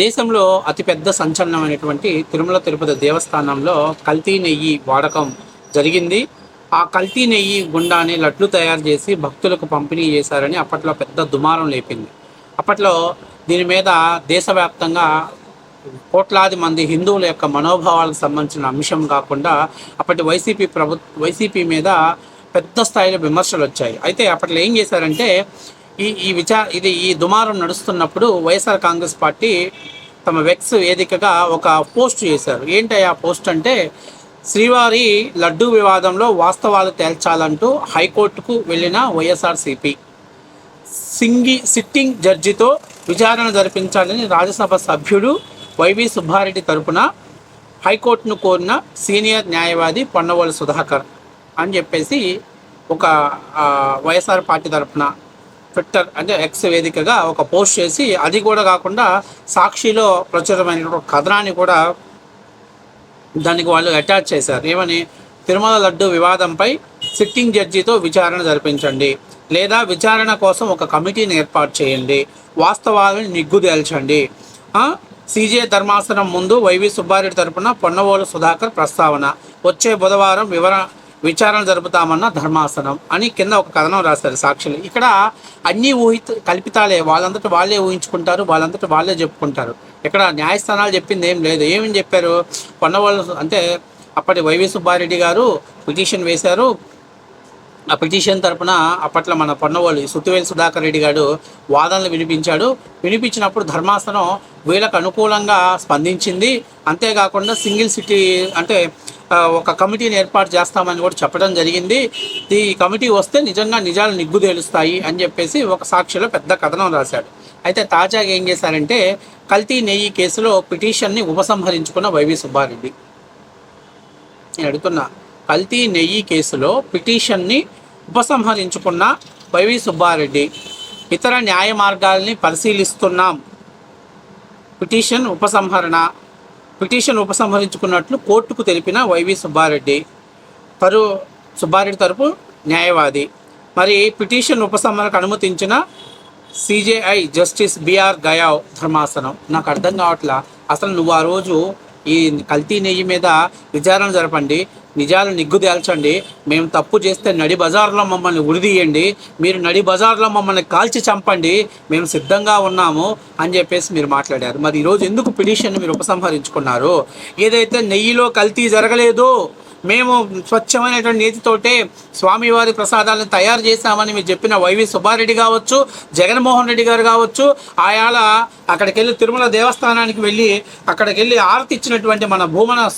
దేశంలో అతిపెద్ద సంచలనమైనటువంటి తిరుమల తిరుపతి దేవస్థానంలో కల్తీ నెయ్యి వాడకం జరిగింది. ఆ కల్తీ నెయ్యి గుండానే లడ్లు తయారు చేసి భక్తులకు పంపిణీ చేశారని అప్పట్లో పెద్ద దుమారం లేపింది. అప్పట్లో దీని మీద దేశవ్యాప్తంగా కోట్లాది మంది హిందువుల యొక్క మనోభావాలకు సంబంధించిన అంశం కాకుండా అప్పటి వైసీపీ ప్రభు వైసీపీ మీద పెద్ద స్థాయిలో విమర్శలు వచ్చాయి. అయితే అప్పట్లో ఏం చేశారంటే ఈ ఈ విచార ఇది ఈ దుమారం నడుస్తున్నప్పుడు వైఎస్ఆర్ కాంగ్రెస్ పార్టీ తమ వెక్స్ వేదికగా ఒక పోస్ట్ చేశారు. ఏంటి ఆ పోస్ట్ అంటే శ్రీవారి లడ్డూ వివాదంలో వాస్తవాలు తేల్చాలంటూ హైకోర్టుకు వెళ్ళిన వైఎస్ఆర్సీపీ సింగి సిట్టింగ్ జడ్జితో విచారణ జరిపించాలని రాజ్యసభ సభ్యుడు వైవి సుబ్బారెడ్డి తరపున హైకోర్టును కోరిన సీనియర్ న్యాయవాది పొన్నవోలు సుధాకర్ అని చెప్పేసి ఒక వైఎస్ఆర్ పార్టీ తరపున ట్విట్టర్ అంటే ఎక్స్ వేదికగా ఒక పోస్ట్ చేసి అది కూడా కాకుండా సాక్షిలో ప్రచురమైన కథనాన్ని కూడా దానికి వాళ్ళు అటాచ్ చేశారు. ఏమని? తిరుమల లడ్డు వివాదంపై సిట్టింగ్ జడ్జితో విచారణ జరిపించండి. లేదా విచారణ కోసం ఒక కమిటీని ఏర్పాటు చేయండి. వాస్తవాలను నిగ్గుదేల్చండి. సీజే ధర్మాసనం ముందు వైవి సుబ్బారెడ్డి తరపున పొన్నవోలు సుధాకర్ ప్రస్తావన. వచ్చే బుధవారం వివర విచారణ జరుపుతామన్న ధర్మాసనం అని కింద ఒక కథనం రాశారు సాక్షులు. ఇక్కడ అన్నీ ఊహిత కల్పితాలే వాళ్ళంతట వాళ్ళే ఊహించుకుంటారు వాళ్ళంతట వాళ్ళే చెప్పుకుంటారు. ఇక్కడ న్యాయస్థానాలు చెప్పింది ఏం లేదు. ఏమని చెప్పారు? కొన్నవాళ్ళు అంటే అప్పటి వైవి సుబ్బారెడ్డి గారు పిటిషన్ వేశారు. ఆ పిటిషన్ తరపున అప్పట్లో మన పొన్నవాళ్ళు సుత్తివేలు సుధాకర్ రెడ్డి గారు వాదనలు వినిపించాడు. వినిపించినప్పుడు ధర్మాసనం వీళ్ళకు అనుకూలంగా స్పందించింది. అంతేకాకుండా సింగిల్ సిటీ అంటే ఒక కమిటీని ఏర్పాటు చేస్తామని కూడా చెప్పడం జరిగింది. ఈ కమిటీ వస్తే నిజంగా నిజాలు నిగ్గు తేలుస్తాయి అని చెప్పేసి ఒక సాక్షిలో పెద్ద కథనం రాశాడు. అయితే తాజాగా ఏం చేశారంటే కల్తీ నెయ్యి కేసులో పిటిషన్ని ఉపసంహరించుకున్న వైవి సుబ్బారెడ్డి. నేను అడుగుతున్నా కల్తీ నెయ్యి కేసులో పిటిషన్ని ఉపసంహరించుకున్న వైవి సుబ్బారెడ్డి ఇతర న్యాయ మార్గాల్ని పరిశీలిస్తున్నాం. పిటిషన్ ఉపసంహరణ పిటిషన్ ఉపసంహరించుకున్నట్లు కోర్టుకు తెలిపిన వైవి సుబ్బారెడ్డి తరు సుబ్బారెడ్డి తరపు న్యాయవాది. మరి పిటిషన్ ఉపసంహరణకు అనుమతించిన సిజేఐ జస్టిస్ బిఆర్ గయావ్ ధర్మాసనం. నాకు అర్థం కావట్లా? అసలు నువ్వు ఆ రోజు ఈ కల్తీ నెయ్యి మీద విచారణ జరపండి. నిజాలు నిగ్గు తేల్చండి. మేము తప్పు చేస్తే నడి బజార్లో మమ్మల్ని ఉరిదీయండి. మీరు నడి బజార్లో మమ్మల్ని కాల్చి చంపండి. మేము సిద్ధంగా ఉన్నాము అని చెప్పేసి మీరు మాట్లాడారు. మరి ఈరోజు ఎందుకు పిటిషన్ మీరు ఉపసంహరించుకున్నారు? ఏదైతే నెయ్యిలో కల్తీ జరగలేదు మేము స్వచ్ఛమైనటువంటి నీతితోటే స్వామివారి ప్రసాదాలను తయారు చేశామని మీరు చెప్పిన వైవి సుబ్బారెడ్డి కావచ్చు జగన్మోహన్ రెడ్డి గారు కావచ్చు ఆయాల అక్కడికి వెళ్ళి తిరుమల దేవస్థానానికి వెళ్ళి అక్కడికి వెళ్ళి ఆరతి ఇచ్చినటువంటి మన భూమన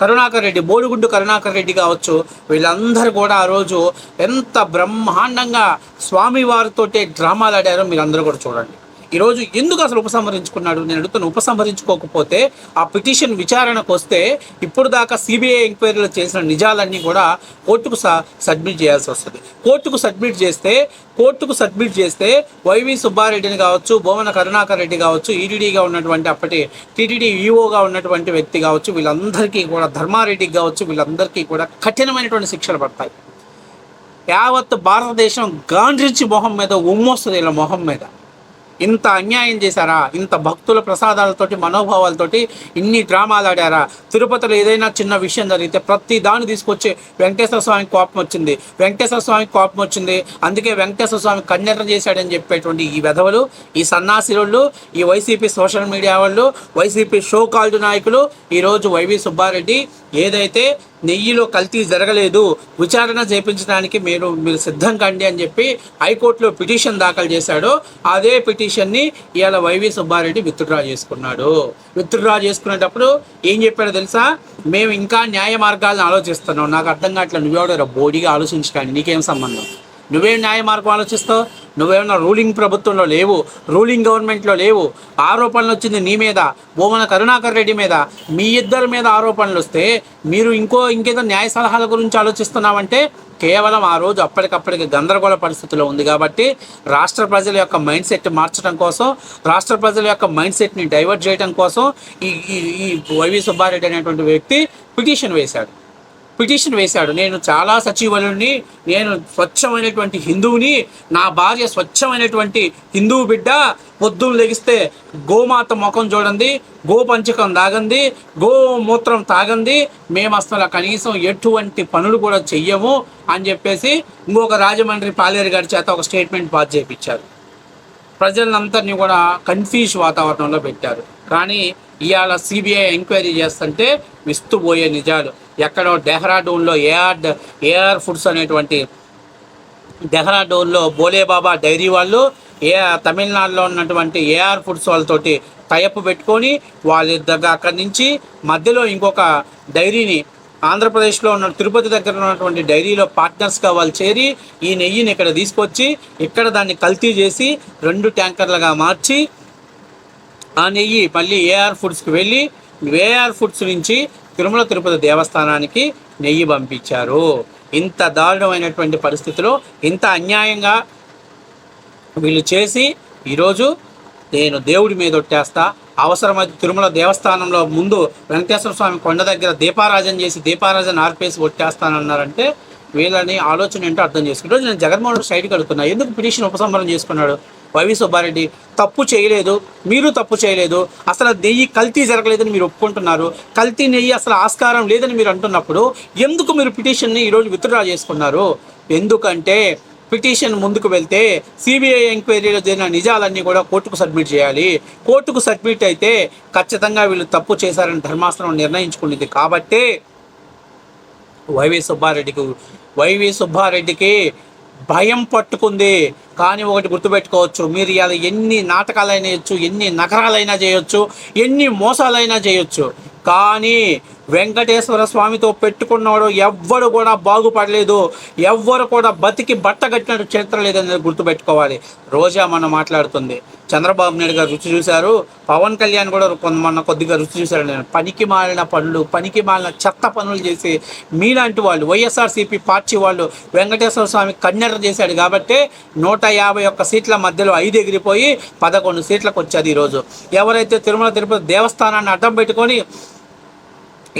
కరుణాకర్ రెడ్డి బోడిగుడ్డు కరుణాకర్ రెడ్డి కావచ్చు వీళ్ళందరూ కూడా ఆ రోజు ఎంత బ్రహ్మాండంగా స్వామివారితోటే డ్రామాలు ఆడారో మీరు అందరూ కూడా చూడండి. ఈరోజు ఎందుకు అసలు ఉపసంహరించుకున్నాడు? నేను అడుగుతాను ఉపసంహరించుకోకపోతే ఆ పిటిషన్ విచారణకు వస్తే ఇప్పుడు దాకా సిబిఐ ఎంక్వైరీలో చేసిన నిజాలన్నీ కూడా కోర్టుకు స సబ్మిట్ చేయాల్సి వస్తుంది. కోర్టుకు సబ్మిట్ చేస్తే కోర్టుకు సబ్మిట్ చేస్తే వైవి సుబ్బారెడ్డిని కావచ్చు భువన కరుణాకర్ రెడ్డి కావచ్చు ఈడీడీగా ఉన్నటువంటి అప్పటి టీటీడీ ఈఓగా ఉన్నటువంటి వ్యక్తి కావచ్చు వీళ్ళందరికీ కూడా ధర్మారెడ్డికి కావచ్చు వీళ్ళందరికీ కూడా కఠినమైనటువంటి శిక్షలు పడతాయి. యావత్ భారతదేశం గాండ్రించి మొహం మీద ఉమ్మొస్తుంది ఇలా మొహం మీద. ఇంత అన్యాయం చేశారా? ఇంత భక్తుల ప్రసాదాలతోటి మనోభావాలతోటి ఇన్ని డ్రామాలు ఆడారా? తిరుపతిలో ఏదైనా చిన్న విషయం జరిగితే ప్రతి దాన్ని తీసుకొచ్చి వెంకటేశ్వర స్వామికి కోపం వచ్చింది. వెంకటేశ్వర స్వామికి కోపం వచ్చింది. అందుకే వెంకటేశ్వర స్వామి కన్నెర్ర చేశాడని చెప్పేటువంటి ఈ వెధవలు ఈ సన్నాసిలు ఈ వైసీపీ సోషల్ మీడియా వాళ్ళు వైసీపీ షో కాల్డ్ నాయకులు ఈరోజు వైవి సుబ్బారెడ్డి ఏదైతే నెయ్యిలో కల్తీ జరగలేదు. విచారణ చేపించడానికి మీరు మీరు సిద్ధం కండి అని చెప్పి హైకోర్టులో పిటిషన్ దాఖలు చేశాడో. అదే పిటిషన్ని ఇవాళ వైవి సుబ్బారెడ్డి విత్డ్రా చేసుకున్నాడు. విత్డ్రా చేసుకునేటప్పుడు ఏం చెప్పాడో తెలుసా? మేము ఇంకా న్యాయ మార్గాలను ఆలోచిస్తున్నాం. నాకు అర్థం కావట్లేదు. నువ్వెవడో బోడీగా ఆలోచించడానికి నీకేం సంబంధం? నువ్వేం న్యాయ మార్గం ఆలోచిస్తావు? నువ్వేమన్నా రూలింగ్ ప్రభుత్వంలో లేవు రూలింగ్ గవర్నమెంట్లో లేవు ఆరోపణలు వచ్చింది నీ మీద భూమన కరుణాకర్ రెడ్డి మీద మీ ఇద్దరి మీద ఆరోపణలు వస్తే మీరు ఇంకో ఇంకేదో న్యాయ సలహాల గురించి ఆలోచిస్తున్నామంటే కేవలం ఆ రోజు అప్పటికప్పటికి గందరగోళ పరిస్థితిలో ఉంది కాబట్టి రాష్ట్ర ప్రజల యొక్క మైండ్ సెట్ మార్చడం కోసం రాష్ట్ర ప్రజల యొక్క మైండ్ సెట్ని డైవర్ట్ చేయడం కోసం ఈ ఈ ఈ వైవి సుబ్బారెడ్డి అనేటువంటి వ్యక్తి పిటిషన్ వేశాడు. పిటిషన్ వేశాడు. నేను చాలా సచివులని నేను స్వచ్ఛమైనటువంటి హిందువుని నా భార్య స్వచ్ఛమైనటువంటి హిందువు బిడ్డ పొద్దున్న లెగిస్తే గోమాత ముఖం చూడండి గో పంచకం తాగంది గోమూత్రం తాగంది మేము అసలు కనీసం ఎటువంటి పనులు కూడా చెయ్యము అని చెప్పేసి ఇంకొక రాజమండ్రి పాలేరు గారి చేత ఒక స్టేట్మెంట్ పాస్ చేయించారు ప్రజలందరినీ కూడా కన్ఫ్యూజ్ వాతావరణంలో పెట్టారు. కానీ ఇవాళ సిబిఐ ఎంక్వైరీ చేస్తుంటే విస్తుపోయే నిజాలు. ఎక్కడో డెహ్రాడూన్లో ఏఆర్ ఏఆర్ ఫుడ్స్ అనేటువంటి డెహ్రాడూన్లో బోలేబాబా డైరీ వాళ్ళు ఏ తమిళనాడులో ఉన్నటువంటి ఏఆర్ ఫుడ్స్ వాళ్ళతోటి టైప్ పెట్టుకొని వాళ్ళ దగ్గర అక్కడి నుంచి మధ్యలో ఇంకొక డైరీని ఆంధ్రప్రదేశ్లో ఉన్న తిరుపతి దగ్గర ఉన్నటువంటి డైరీలో పార్ట్నర్స్గా వాళ్ళు చేరి ఈ నెయ్యిని ఇక్కడ తీసుకొచ్చి ఇక్కడ దాన్ని కల్తీ చేసి రెండు ట్యాంకర్లుగా మార్చి ఆ నెయ్యి మళ్ళీ ఏఆర్ ఫుడ్స్కి వెళ్ళి ఏఆర్ ఫుడ్స్ నుంచి తిరుమల తిరుపతి దేవస్థానానికి నెయ్యి పంపించారు. ఇంత దారుణమైనటువంటి పరిస్థితిలో ఇంత అన్యాయంగా వీళ్ళు చేసి ఈరోజు నేను దేవుడి మీద ఒట్టేస్తా. అవసరమైతే తిరుమల దేవస్థానంలో ముందు వెంకటేశ్వర స్వామి కొండ దగ్గర దీపారాజన చేసి దీపారాజన ఆర్పేసి ఒట్టేస్తానన్నారంటే వీళ్ళని ఆలోచన ఏంటో అర్థం చేసుకుని ఈరోజు నేను జగన్మోహన్ రెడ్డి సైడ్కి అడుగుతున్నా ఎందుకు పిటిషన్ ఉపసంహరణ చేసుకున్నాడు? వైవి సుబ్బారెడ్డి తప్పు చేయలేదు మీరు తప్పు చేయలేదు అసలు నెయ్యి కల్తీ జరగలేదని మీరు ఒప్పుకుంటున్నారు కల్తీ నెయ్యి అసలు ఆస్కారం లేదని మీరు అంటున్నప్పుడు ఎందుకు మీరు పిటిషన్ని ఈరోజు విత్డ్రా చేసుకున్నారు? ఎందుకంటే పిటిషన్ ముందుకు వెళ్తే సిబిఐ ఎంక్వైరీలో జరిగిన నిజాలన్నీ కూడా కోర్టుకు సబ్మిట్ చేయాలి. కోర్టుకు సబ్మిట్ అయితే ఖచ్చితంగా వీళ్ళు తప్పు చేశారని ధర్మాసనం నిర్ణయించుకునేది కాబట్టే వైవి సుబ్బారెడ్డికి వైవి సుబ్బారెడ్డికి భయం పట్టుకుంది. కానీ ఒకటి గుర్తుపెట్టుకోవచ్చు. మీరు ఇలా ఎన్ని నాటకాలైనా చేయొచ్చు ఎన్ని నగరాలైనా చేయొచ్చు ఎన్ని మోసాలైనా చేయొచ్చు. కానీ వెంకటేశ్వర స్వామితో పెట్టుకున్నవాడు ఎవ్వడు కూడా బాగుపడలేదు. ఎవ్వరు కూడా బతికి బట్ట కట్టినట్టు చరిత్ర లేదనేది గుర్తుపెట్టుకోవాలి. రోజా మనం మాట్లాడుతుంది. చంద్రబాబు నాయుడు గారు రుచి చూశారు. పవన్ కళ్యాణ్ కూడా కొన్- మొన్న కొద్దిగా రుచి చూశారు. నేను పనికి మాలిన పనులు పనికి మాలిన చెత్త పనులు చేసి మీలాంటి వాళ్ళు వైఎస్ఆర్సీపీ పార్టీ వాళ్ళు వెంకటేశ్వర స్వామి కన్నెర చేశాడు కాబట్టి నూట యాభై ఒక్క సీట్ల మధ్యలో ఐదు ఎగిరిపోయి పదకొండు సీట్లకు వచ్చేది ఈరోజు. ఎవరైతే తిరుమల తిరుపతి దేవస్థానాన్ని అడ్డం పెట్టుకొని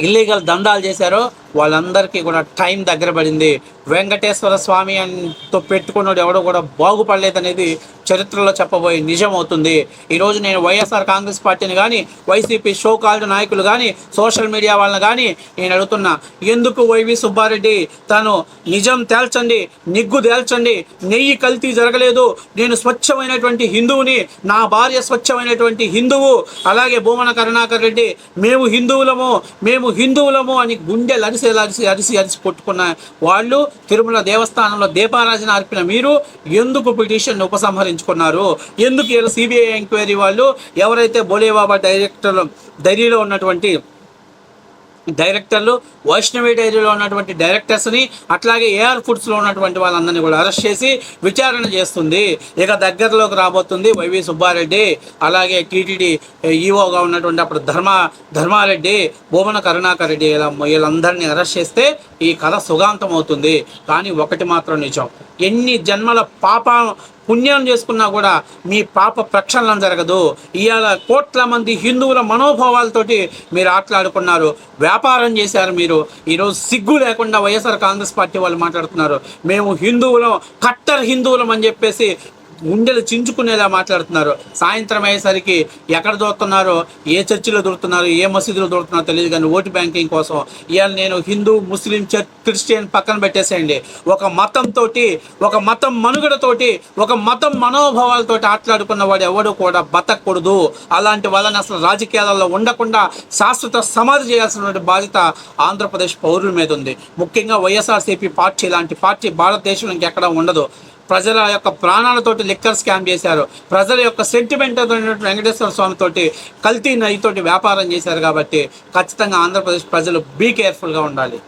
ఇల్లీగల్ దందాలు చేశారో వాళ్ళందరికీ కూడా టైం దగ్గర పడింది. వెంకటేశ్వర స్వామి అంతో పెట్టుకున్నాడు ఎవడో కూడా బాగుపడలేదనేది చరిత్రలో చెప్పబోయే నిజం అవుతుంది ఈరోజు నేను వైఎస్ఆర్ కాంగ్రెస్ పార్టీని కానీ వైసీపీ షో కాల్డ్ నాయకులు కానీ సోషల్ మీడియా వాళ్ళని కానీ నేను అడుగుతున్నా ఎందుకు వైవి సుబ్బారెడ్డి తను నిజం తేల్చండి నిగ్గు తేల్చండి నెయ్యి కల్తీ జరగలేదు నేను స్వచ్ఛమైనటువంటి హిందువుని నా భార్య స్వచ్ఛమైనటువంటి హిందువు అలాగే భూమన కరుణాకర్ రెడ్డి మేము హిందువులము మేము హిందువులము అని గుండెలు అరిసి అరిసి అరిసి అరిసి కొట్టుకున్న వాళ్ళు తిరుమల దేవస్థానంలో దీపారాజన అర్పిన మీరు ఎందుకు పిటిషన్ ఉపసంహరించుకున్నారు? ఎందుకు ఇలా సిబిఐ ఎంక్వైరీ వాళ్ళు? ఎవరైతే బోలేబాబా డైరెక్టర్ డైరీలో ఉన్నటువంటి డైరెక్టర్లు వైష్ణవి డైరీలో ఉన్నటువంటి డైరెక్టర్స్ని అట్లాగే ఏఆర్ ఫుడ్స్లో ఉన్నటువంటి వాళ్ళందరినీ కూడా అరెస్ట్ చేసి విచారణ చేస్తుంది. ఇక దగ్గరలోకి రాబోతుంది వైవి సుబ్బారెడ్డి అలాగే టీటీడీ ఈఓగా ఉన్నటువంటి అప్పుడు ధర్మ ధర్మారెడ్డి భూమన కరుణాకర్ రెడ్డి ఇలా వీళ్ళందరినీ అరెస్ట్ చేస్తే ఈ కథ సుగాంతం అవుతుంది. కానీ ఒకటి మాత్రం నిజం. ఎన్ని జన్మల పాప పుణ్యం చేసుకున్నా కూడా మీ పాప ప్రక్షాళన జరగదు. ఇవాళ కోట్ల మంది హిందువుల మనోభావాలతోటి మీరు ఆటలాడుకున్నారు. వ్యాపారం చేశారు మీరు. ఈరోజు సిగ్గు లేకుండా వైఎస్ఆర్ కాంగ్రెస్ పార్టీ వాళ్ళు మాట్లాడుతున్నారు. మేము హిందువులం కట్టర్ హిందువులం అని చెప్పేసి గుండెలు చించుకునేలా మాట్లాడుతున్నారు. సాయంత్రం అయ్యేసరికి ఎక్కడ దొరుకుతున్నారో ఏ చర్చిలో దొరుకుతున్నారు ఏ మసీదులో దొరుకుతున్నారో తెలియదు కానీ ఓటు బ్యాంకింగ్ కోసం ఇవాళ నేను హిందూ ముస్లిం చర్చ్ క్రిస్టియన్ పక్కన పెట్టేసేయండి. ఒక మతంతో ఒక మతం మనుగడతోటి ఒక మతం మనోభావాలతోటి ఆటలాడుకున్న వాడు ఎవడు కూడా బతకూడదు అలాంటి వాళ్ళని అసలు రాజకీయాలలో ఉండకుండా శాశ్వత సమాధి చేయాల్సినటువంటి బాధ్యత ఆంధ్రప్రదేశ్ పౌరుల మీద ఉంది. ముఖ్యంగా వైఎస్ఆర్సీపీ పార్టీ లాంటి పార్టీ భారతదేశం ఇంకెక్కడ ఉండదు. ప్రజల యొక్క ప్రాణాలతోటి లిక్కర్ స్కామ్ చేశారు. ప్రజల యొక్క సెంటిమెంట్ వెంకటేశ్వర స్వామి తోటి కల్తీ నయ్యితోటి వ్యాపారం చేశారు కాబట్టి ఖచ్చితంగా ఆంధ్రప్రదేశ్ ప్రజలు బీ కేర్ఫుల్గా ఉండాలి.